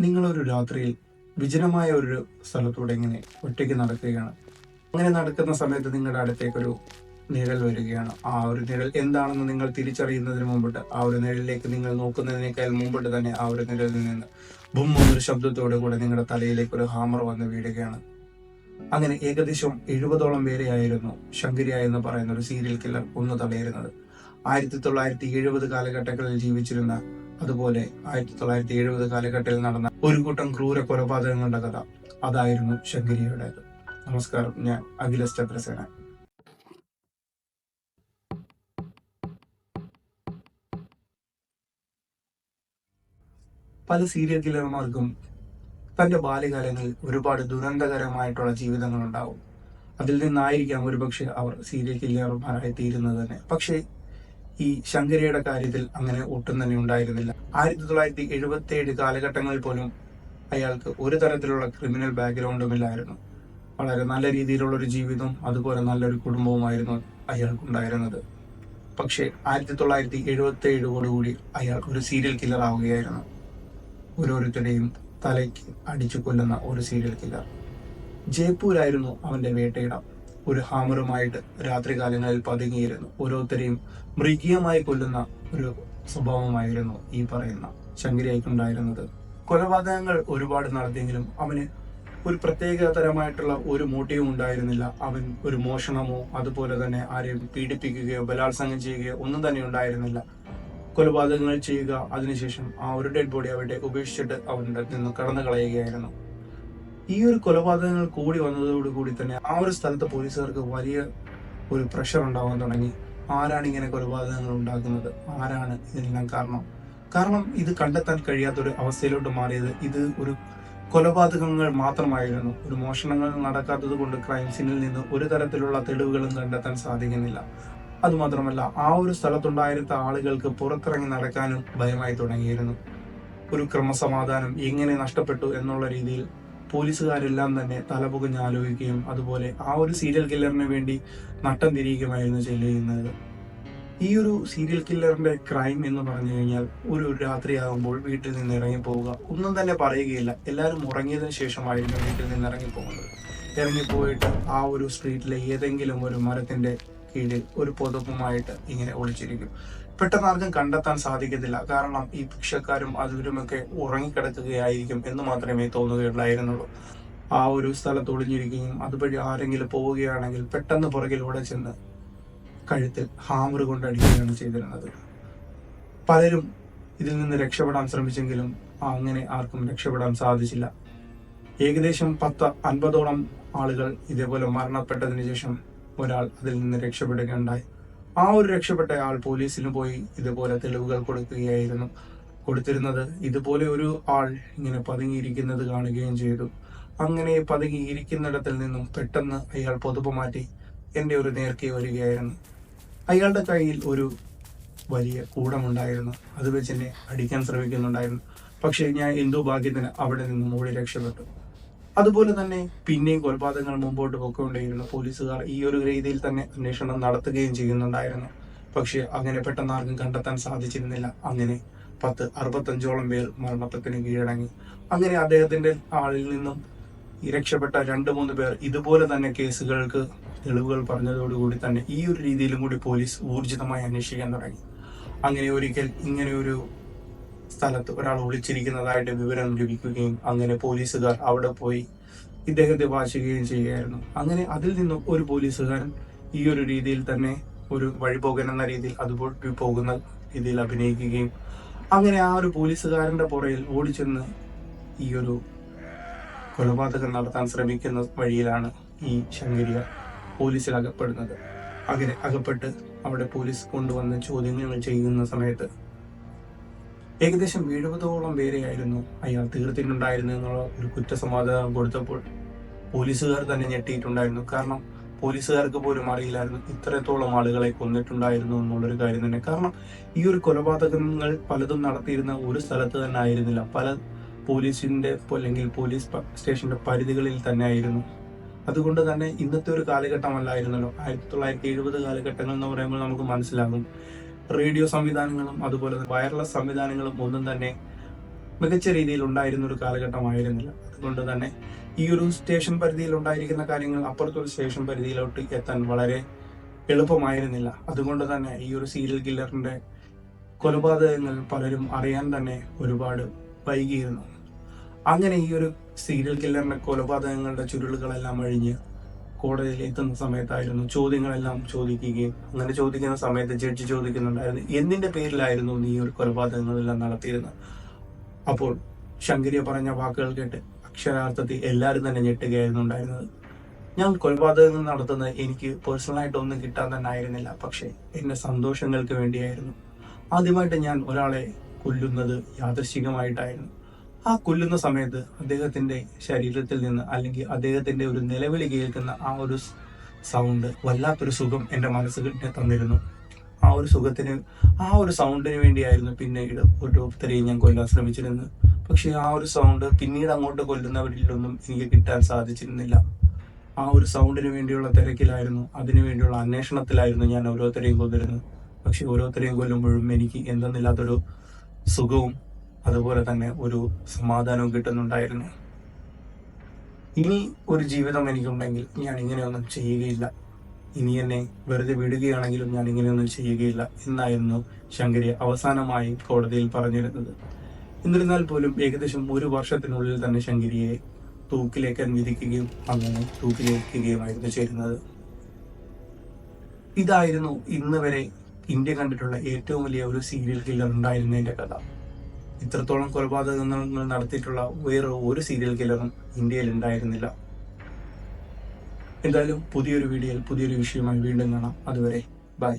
നിങ്ങളൊരു രാത്രിയിൽ വിജനമായ ഒരു സ്ഥലത്തൂടെ ഇങ്ങനെ ഒറ്റയ്ക്ക് നടക്കുകയാണ്. അങ്ങനെ നടക്കുന്ന സമയത്ത് നിങ്ങളുടെ അടുത്തേക്കൊരു നിഴൽ വരികയാണ്. ആ ഒരു നിഴൽ എന്താണെന്ന് നിങ്ങൾ തിരിച്ചറിയുന്നതിന് മുമ്പിട്ട് ആ ഒരു നിഴലിലേക്ക് നിങ്ങൾ നോക്കുന്നതിനേക്കാൾ മുമ്പിട്ട് തന്നെ ആ ഒരു നിഴലിൽ നിന്ന് ബും എന്നൊരു ശബ്ദത്തോടു കൂടെ നിങ്ങളുടെ തലയിലേക്ക് ഒരു ഹാമർ വന്ന് വീഴുകയാണ്. അങ്ങനെ ഏകദേശം എഴുപതോളം പേരെയായിരുന്നു ശങ്കരിയ എന്ന് പറയുന്ന ഒരു സീരിയൽ കില്ലർ ഒന്ന് തടയിരുന്നത് ആയിരത്തി തൊള്ളായിരത്തി എഴുപത് കാലഘട്ടങ്ങളിൽ ജീവിച്ചിരുന്ന അതുപോലെ ആയിരത്തി തൊള്ളായിരത്തി എഴുപത് കാലഘട്ടത്തിൽ നടന്ന ഒരു കൂട്ടം ക്രൂര കൊലപാതകങ്ങളുടെ കഥ അതായിരുന്നു ശങ്കരിയുടേത്. നമസ്കാരം ഞാൻ അഖില ചന്ദ്രസേന. പല സീരിയൽ കില്ലർമാർക്കും തന്റെ ബാല്യകാലങ്ങളിൽ ഒരുപാട് ദുരന്തകരമായിട്ടുള്ള ജീവിതങ്ങൾ ഉണ്ടാവും അതിൽ നിന്നായിരിക്കാം ഒരുപക്ഷെ അവർ സീരിയൽ കില്ലർമാരായി തീരുന്നത് തന്നെ. പക്ഷേ ഈ ശങ്കരയുടെ കാര്യത്തിൽ അങ്ങനെ ഒട്ടും തന്നെ ഉണ്ടായിരുന്നില്ല. ആയിരത്തി തൊള്ളായിരത്തി എഴുപത്തി ഏഴ് കാലഘട്ടങ്ങളിൽ പോലും അയാൾക്ക് ഒരു തരത്തിലുള്ള ക്രിമിനൽ ബാക്ക്ഗ്രൗണ്ടും ഇല്ലായിരുന്നു വളരെ നല്ല രീതിയിലുള്ള ഒരു ജീവിതവും അതുപോലെ നല്ലൊരു കുടുംബവുമായിരുന്നു അയാൾക്കുണ്ടായിരുന്നത്. പക്ഷേ ആയിരത്തി തൊള്ളായിരത്തി എഴുപത്തി ഏഴോടുകൂടി അയാൾ ഒരു സീരിയൽ കില്ലർ ആവുകയായിരുന്നു. ഓരോരുത്തരുടെയും തലയ്ക്ക് അടിച്ചു കൊല്ലുന്ന ഒരു സീരിയൽ കില്ലർ ജയ്പൂരായിരുന്നു അവന്റെ വേട്ടയിടം. ഒരു ഹാമറുമായിട്ട് രാത്രികാലങ്ങളിൽ പതുങ്ങിയിരുന്നു. ഓരോരുത്തരെയും മൃഗീയമായി കൊല്ലുന്ന ഒരു സ്വഭാവമായിരുന്നു ഈ പറയുന്ന ശങ്കരിയായിക്കുണ്ടായിരുന്നത്. കൊലപാതകങ്ങൾ ഒരുപാട് നടത്തിയെങ്കിലും അവന് ഒരു പ്രത്യേക തരമായിട്ടുള്ള ഒരു മോട്ടീവും ഉണ്ടായിരുന്നില്ല. അവൻ ഒരു മോഷണമോ അതുപോലെ തന്നെ ആരെയും പീഡിപ്പിക്കുകയോ ബലാത്സംഗം ചെയ്യുകയോ ഒന്നും തന്നെ ഉണ്ടായിരുന്നില്ല. കൊലപാതകങ്ങൾ ചെയ്യുക അതിനുശേഷം ആ ഒരു ഡെഡ് ബോഡി അവിടെ ഉപേക്ഷിച്ചിട്ട് അവരുടെ നിന്ന് കടന്നു കളയുകയായിരുന്നു ഈ ഒരു കൊലപാതകങ്ങൾ കൂടി വന്നതോടുകൂടി തന്നെ ആ ഒരു സ്ഥലത്ത് പോലീസുകാർക്ക് വലിയ ഒരു പ്രഷർ ഉണ്ടാവാൻ തുടങ്ങി. ആരാണ് ഇങ്ങനെ കൊലപാതകങ്ങൾ ഉണ്ടാക്കുന്നത്? ആരാണ് ഇതിനെല്ലാം കാരണം? കാരണം ഇത് കണ്ടെത്താൻ കഴിയാത്തൊരു അവസ്ഥയിലോട്ട് മാറിയത് ഇത് ഒരു കൊലപാതകങ്ങൾ മാത്രമായിരുന്നു. ഒരു മോഷണങ്ങൾ നടക്കാത്തത് കൊണ്ട് ക്രൈം സീനിൽ നിന്ന് ഒരു തരത്തിലുള്ള തെളിവുകളും കണ്ടെത്താൻ സാധിക്കുന്നില്ല. അതുമാത്രമല്ല ആ ഒരു സ്ഥലത്തുണ്ടായിരുന്ന ആളുകൾക്ക് പുറത്തിറങ്ങി നടക്കാനും ഭയമായി തുടങ്ങിയിരുന്നു. ഒരു ക്രമസമാധാനം എങ്ങനെ നഷ്ടപ്പെട്ടു എന്നുള്ള രീതിയിൽ പോലീസുകാരെല്ലാം തന്നെ തലപുകഞ്ഞ് ആലോചിക്കുകയും അതുപോലെ ആ ഒരു സീരിയൽ കില്ലറിന് വേണ്ടി നട്ടം തിരിയുകയുമായിരുന്നു ചെയ്യുന്നത്. ഈ ഒരു സീരിയൽ കില്ലറിന്റെ ക്രൈം എന്ന് പറഞ്ഞു കഴിഞ്ഞാൽ ഒരു രാത്രിയാകുമ്പോൾ വീട്ടിൽ നിന്ന് ഇറങ്ങി പോവുക. ഒന്നും തന്നെ പറയുകയില്ല. എല്ലാവരും ഉറങ്ങിയതിനു ശേഷമായിരുന്നു വീട്ടിൽ നിന്ന് ഇറങ്ങി പോകുന്നത്. ഇറങ്ങിപ്പോയിട്ട് ആ ഒരു സ്ട്രീറ്റിലെ ഏതെങ്കിലും ഒരു മരത്തിന്റെ കീഴിൽ ഒരു പുതപ്പുമായിട്ട് ഇങ്ങനെ ഒളിച്ചിരിക്കും. പെട്ടെന്ന് ആർക്കും കണ്ടെത്താൻ സാധിക്കത്തില്ല. കാരണം ഈ ഭിക്ഷക്കാരും അതിരുമൊക്കെ ഉറങ്ങിക്കിടക്കുകയായിരിക്കും എന്ന് മാത്രമേ തോന്നുകയുള്ളായിരുന്നുള്ളൂ ആ ഒരു സ്ഥലത്ത് ഒളിഞ്ഞിരിക്കുകയും അതുവഴി ആരെങ്കിലും പോവുകയാണെങ്കിൽ പെട്ടെന്ന് പുറകിലൂടെ ചെന്ന് കഴുത്തിൽ ഹാമർ കൊണ്ട് അടിക്കുകയാണ് ചെയ്തിരുന്നത്. പലരും ഇതിൽ നിന്ന് രക്ഷപ്പെടാൻ ശ്രമിച്ചെങ്കിലും അങ്ങനെ ആർക്കും രക്ഷപ്പെടാൻ സാധിച്ചില്ല. ഏകദേശം പത്ത് അൻപതോളം ആളുകൾ ഇതേപോലെ മരണപ്പെട്ടതിന് ശേഷം ഒരാൾ അതിൽ നിന്ന് രക്ഷപ്പെടുകയുണ്ടായി. ആ ഒരു രക്ഷപ്പെട്ട ആൾ പോലീസിന് പോയി ഇതുപോലെ തെളിവുകൾ കൊടുക്കുകയായിരുന്നു. കൊടുത്തിരുന്നത് ഇതുപോലെ ഒരു ആൾ ഇങ്ങനെ പതുങ്ങിയിരിക്കുന്നത് കാണുകയും ചെയ്തു. അങ്ങനെ പതുങ്ങിയിരിക്കുന്നിടത്തിൽ നിന്നും പെട്ടെന്ന് അയാൾ പൊതുപ്പ് മാറ്റി എന്റെ ഒരു നേർക്കെ വരികയായിരുന്നു. അയാളുടെ കയ്യിൽ ഒരു വലിയ കൂടമുണ്ടായിരുന്നു. അത് വെച്ച് എന്നെ അടിക്കാൻ ശ്രമിക്കുന്നുണ്ടായിരുന്നു. പക്ഷേ ഞാൻ എന്തോ ഭാഗ്യത്തിന് അവിടെ നിന്നും ഓടി രക്ഷപ്പെട്ടു. അതുപോലെ തന്നെ പിന്നെയും കൊലപാതകങ്ങൾ മുമ്പോട്ട് പൊക്കൊണ്ടേയിരുന്നു പോലീസുകാർ ഈ ഒരു രീതിയിൽ തന്നെ അന്വേഷണം നടത്തുകയും ചെയ്യുന്നുണ്ടായിരുന്നു. പക്ഷേ അങ്ങനെ പെട്ടെന്ന് ആർക്കും കണ്ടെത്താൻ സാധിച്ചിരുന്നില്ല. അങ്ങനെ പത്ത് അറുപത്തഞ്ചോളം പേർ മരണത്തിന് കീഴടങ്ങി. അങ്ങനെ അദ്ദേഹത്തിന്റെ ആളിൽ നിന്നും രക്ഷപ്പെട്ട രണ്ട് മൂന്ന് പേർ ഇതുപോലെ തന്നെ കേസുകൾക്ക് തെളിവുകൾ പറഞ്ഞതോടുകൂടി തന്നെ ഈ ഒരു രീതിയിലും കൂടി പോലീസ് ഊർജിതമായി അന്വേഷിക്കാൻ തുടങ്ങി. അങ്ങനെ ഒരിക്കൽ ഇങ്ങനെ ഒരു സ്ഥലത്ത് ഒരാൾ ഒളിച്ചിരിക്കുന്നതായിട്ട് വിവരം ലഭിക്കുകയും അങ്ങനെ പോലീസുകാർ അവിടെ പോയി ഇദ്ദേഹത്തെ വാശുകയും ചെയ്യുകയായിരുന്നു. അങ്ങനെ അതിൽ നിന്നും ഒരു പോലീസുകാരൻ ഈ ഒരു രീതിയിൽ തന്നെ ഒരു വഴിപോകൻ എന്ന രീതിയിൽ അതുപോലെ പോകുന്ന രീതിയിൽ അഭിനയിക്കുകയും അങ്ങനെ ആ ഒരു പോലീസുകാരന്റെ പുറയിൽ ഓടിച്ചെന്ന് ഈ ഒരു കൊലപാതകം നടത്താൻ ശ്രമിക്കുന്ന വഴിയിലാണ് ഈ ശങ്കരിയ പോലീസിൽ അകപ്പെടുന്നത്. അങ്ങനെ അകപ്പെട്ട് അവിടെ പോലീസ് കൊണ്ടുവന്ന് ചോദ്യങ്ങൾ ചെയ്യുന്ന സമയത്ത് ഏകദേശം എഴുപതോളം പേരെയായിരുന്നു അയാൾ തീർത്തിട്ടുണ്ടായിരുന്നു എന്നുള്ള ഒരു കുറ്റസമാധാനം കൊടുത്തപ്പോൾ പോലീസുകാർ തന്നെ ഞെട്ടിയിട്ടുണ്ടായിരുന്നു. കാരണം പോലീസുകാർക്ക് പോലും അറിയില്ലായിരുന്നു ഇത്രത്തോളം ആളുകളെ കൊന്നിട്ടുണ്ടായിരുന്നു എന്നുള്ളൊരു കാര്യം തന്നെ. കാരണം ഈ ഒരു കൊലപാതകങ്ങൾ പലതും നടത്തിയിരുന്ന ഒരു സ്ഥലത്ത് തന്നെ ആയിരുന്നില്ല. പല പോലീസിന്റെ അല്ലെങ്കിൽ പോലീസ് സ്റ്റേഷന്റെ പരിധികളിൽ തന്നെ ആയിരുന്നു. അതുകൊണ്ട് തന്നെ ഇന്നത്തെ ഒരു കാലഘട്ടമല്ലായിരുന്നല്ലോ. ആയിരത്തി തൊള്ളായിരത്തി എഴുപത് കാലഘട്ടങ്ങൾ എന്ന് പറയുമ്പോൾ നമുക്ക് മനസ്സിലാകും. റേഡിയോ സംവിധാനങ്ങളും അതുപോലെ തന്നെ വയർലെസ് സംവിധാനങ്ങളും ഒന്നും തന്നെ മികച്ച രീതിയിൽ ഉണ്ടായിരുന്ന ഒരു കാലഘട്ടമായിരുന്നില്ല. അതുകൊണ്ട് തന്നെ ഈ ഒരു സ്റ്റേഷൻ പരിധിയിൽ ഉണ്ടായിരിക്കുന്ന കാര്യങ്ങൾ അപ്പുറത്തൊരു സ്റ്റേഷൻ പരിധിയിലോട്ട് എത്താൻ വളരെ എളുപ്പമായിരുന്നില്ല. അതുകൊണ്ട് തന്നെ ഈ ഒരു സീരിയൽ കില്ലറിന്റെ കൊലപാതകങ്ങൾ പലരും അറിയാൻ തന്നെ ഒരുപാട് വൈകിയിരുന്നു. അങ്ങനെ ഈ ഒരു സീരിയൽ കില്ലറിന്റെ കൊലപാതകങ്ങളുടെ ചുരുളുകളെല്ലാം അഴിഞ്ഞ് കോടതിയിൽ എത്തുന്ന സമയത്തായിരുന്നു ചോദ്യങ്ങളെല്ലാം ചോദിക്കുകയും അങ്ങനെ ചോദിക്കുന്ന സമയത്ത് ജഡ്ജി ചോദിക്കുന്നുണ്ടായിരുന്നു. എന്തിന്റെ പേരിലായിരുന്നു നീ ഒരു കൊലപാതകങ്ങളെല്ലാം നടത്തിയിരുന്നത്? അപ്പോൾ ശങ്കരിയ പറഞ്ഞ വാക്കുകൾ കേട്ട് അക്ഷരാർത്ഥത്തിൽ എല്ലാവരും തന്നെ ഞെട്ടുകയായിരുന്നു ഉണ്ടായിരുന്നത് ഞാൻ കൊലപാതകങ്ങൾ നടത്തുന്നത് എനിക്ക് പേഴ്സണലായിട്ട് ഒന്നും കിട്ടാൻ തന്നെ ആയിരുന്നില്ല. പക്ഷേ എന്റെ സന്തോഷങ്ങൾക്ക് വേണ്ടിയായിരുന്നു. ആദ്യമായിട്ട് ഞാൻ ഒരാളെ കൊല്ലുന്നത് യാദൃശികമായിട്ടായിരുന്നു ആ കൊല്ലുന്ന സമയത്ത് അദ്ദേഹത്തിന്റെ ശരീരത്തിൽ നിന്ന് അല്ലെങ്കിൽ അദ്ദേഹത്തിന്റെ ഒരു നിലവിളി കേൾക്കുന്ന ആ ഒരു സൗണ്ട് വല്ലാത്തൊരു സുഖം എന്റെ മനസ്സിൽ തന്നിരുന്നു. ആ ഒരു സുഖത്തിന് ആ ഒരു സൗണ്ടിന് വേണ്ടിയായിരുന്നു പിന്നീട് ഓരോരുത്തരെയും ഞാൻ കൊല്ലാൻ ശ്രമിച്ചിരുന്നത്. പക്ഷേ ആ ഒരു സൗണ്ട് പിന്നീട് അങ്ങോട്ട് കൊല്ലുന്നവരിലൊന്നും എനിക്ക് കിട്ടാൻ സാധിച്ചിരുന്നില്ല. ആ ഒരു സൗണ്ടിന് വേണ്ടിയുള്ള തിരക്കിലായിരുന്നു അതിനു വേണ്ടിയുള്ള അന്വേഷണത്തിലായിരുന്നു ഞാൻ ഓരോരുത്തരെയും കൊന്നിരുന്നത് പക്ഷെ ഓരോരുത്തരെയും കൊല്ലുമ്പോഴും എനിക്ക് എന്തെന്നില്ലാത്തൊരു സുഖവും അതുപോലെ തന്നെ ഒരു സമാധാനവും കിട്ടുന്നുണ്ടായിരുന്നു. ഇനി ഒരു ജീവിതം എനിക്കുണ്ടെങ്കിൽ ഞാൻ ഇങ്ങനെയൊന്നും ചെയ്യുകയില്ല. ഇനി എന്നെ വെറുതെ വിടുകയാണെങ്കിലും ഞാൻ ഇങ്ങനെയൊന്നും ചെയ്യുകയില്ല എന്നായിരുന്നു ശങ്കരി അവസാനമായി കോടതിയിൽ പറഞ്ഞിരുന്നത്. എന്നിരുന്നാൽ പോലും ഏകദേശം ഒരു വർഷത്തിനുള്ളിൽ തന്നെ ശങ്കരിയെ തൂക്കിലേക്കാൻ വിധിക്കുകയും അങ്ങനെ തൂക്കിലേക്കുകയുമായിരുന്നു ചേരുന്നത്. ഇതായിരുന്നു ഇന്ന് വരെ ഇന്ത്യ കണ്ടിട്ടുള്ള ഏറ്റവും വലിയ ഒരു സീരിയൽ കില്ലർ ഉണ്ടായിരുന്നതിന്റെ കഥ. ഇത്രത്തോളം കൊലപാതകങ്ങൾ നടത്തിയിട്ടുള്ള വേറെ ഒരു സീരിയൽ കില്ലറും ഇന്ത്യയിൽ ഉണ്ടായിരുന്നില്ല. എന്തായാലും പുതിയൊരു വീഡിയോയിൽ പുതിയൊരു വിഷയമായി വീണ്ടും കാണാം. അതുവരെ ബൈ